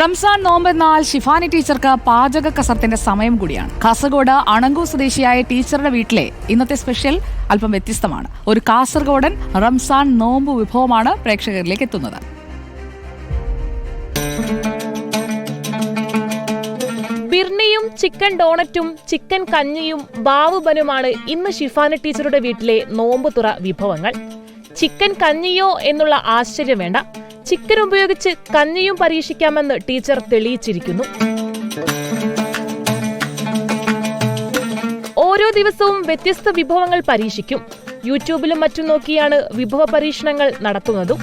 റംസാൻ നോമ്പ് നോമ്പെന്നാൽ ഷിഫാനി ടീച്ചർക്ക് പാചക കസർത്തിന്റെ സമയം കൂടിയാണ്. കാസർഗോഡ് അണങ്കൂർ സ്വദേശിയായ ടീച്ചറുടെ വീട്ടിലെ ഇന്നത്തെ സ്പെഷ്യൽ അല്പം വ്യത്യസ്തമാണ്. ഒരു കാസർഗോഡൻ റംസാൻ നോമ്പ് വിഭവമാണ് പ്രേക്ഷകരിലേക്ക് എത്തുന്നത്. ബിർണിയും ചിക്കൻ ഡോണറ്റും ചിക്കൻ കഞ്ഞിയും ബാവുബനുമാണ് ഇന്ന് ഷിഫാന ടീച്ചറുടെ വീട്ടിലെ നോമ്പുതുറ വിഭവങ്ങൾ. ചിക്കൻ കഞ്ഞിയോ എന്നുള്ള ആശ്ചര്യം വേണ്ട. ചിക്കൻ ഉപയോഗിച്ച് കഞ്ഞിയും പരീക്ഷിക്കാമെന്ന് ടീച്ചർ തെളിയിച്ചിരിക്കുന്നു. ഓരോ ദിവസവും വ്യത്യസ്ത വിഭവങ്ങൾ പരീക്ഷിക്കും. യൂട്യൂബിലും മറ്റും നോക്കിയാണ് വിഭവ പരീക്ഷണങ്ങൾ നടത്തുന്നതും.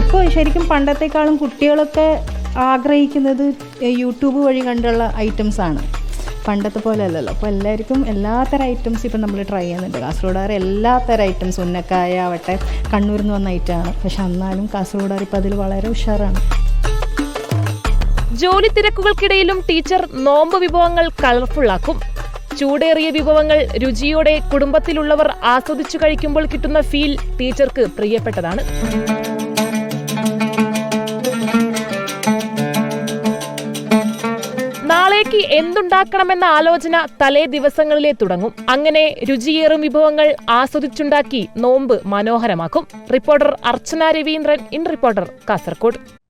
ഇപ്പോൾ ശരിക്കും പണ്ടത്തെക്കാളും കുട്ടികളൊക്കെ ആഗ്രഹിക്കുന്നത് യൂട്യൂബ് വഴി കണ്ടുള്ള ഐറ്റംസ് ആണ്. പണ്ടത്തെ പോലെ അല്ലല്ലോ. അപ്പോൾ എല്ലാവർക്കും എല്ലാത്തരം ഐറ്റംസ് ഇപ്പം നമ്മൾ ട്രൈ ചെയ്യുന്നുണ്ട്. കാസർഗോഡുകാർ എല്ലാത്തരം ഐറ്റംസ് ഉന്നക്കായ ആവട്ടെ കണ്ണൂരിൽ നിന്ന് വന്ന ഐറ്റമാണ് പക്ഷെ എന്നാലും കാസർഗോഡുകാർ ഇപ്പം അതിൽ വളരെ ഉഷാറാണ്. ജോലി തിരക്കുകൾക്കിടയിലും ടീച്ചർ നോമ്പ് വിഭവങ്ങൾ കളർഫുള്ളാക്കും ചൂടേറിയ വിഭവങ്ങൾ രുചിയോടെ കുടുംബത്തിലുള്ളവർ ആസ്വദിച്ചു കഴിക്കുമ്പോൾ കിട്ടുന്ന ഫീൽ ടീച്ചർക്ക് പ്രിയപ്പെട്ടതാണ്. എന്തുണ്ടാക്കണമെന്ന ആലോചന തലേ ദിവസങ്ങളിലെ തുടങ്ങും. അങ്ങനെ രുചിയേറും വിഭവങ്ങൾ ആസ്വദിച്ചുണ്ടാക്കി നോമ്പ് മനോഹരമാക്കും. Reporter Archana Raveendran in reporter Kasargod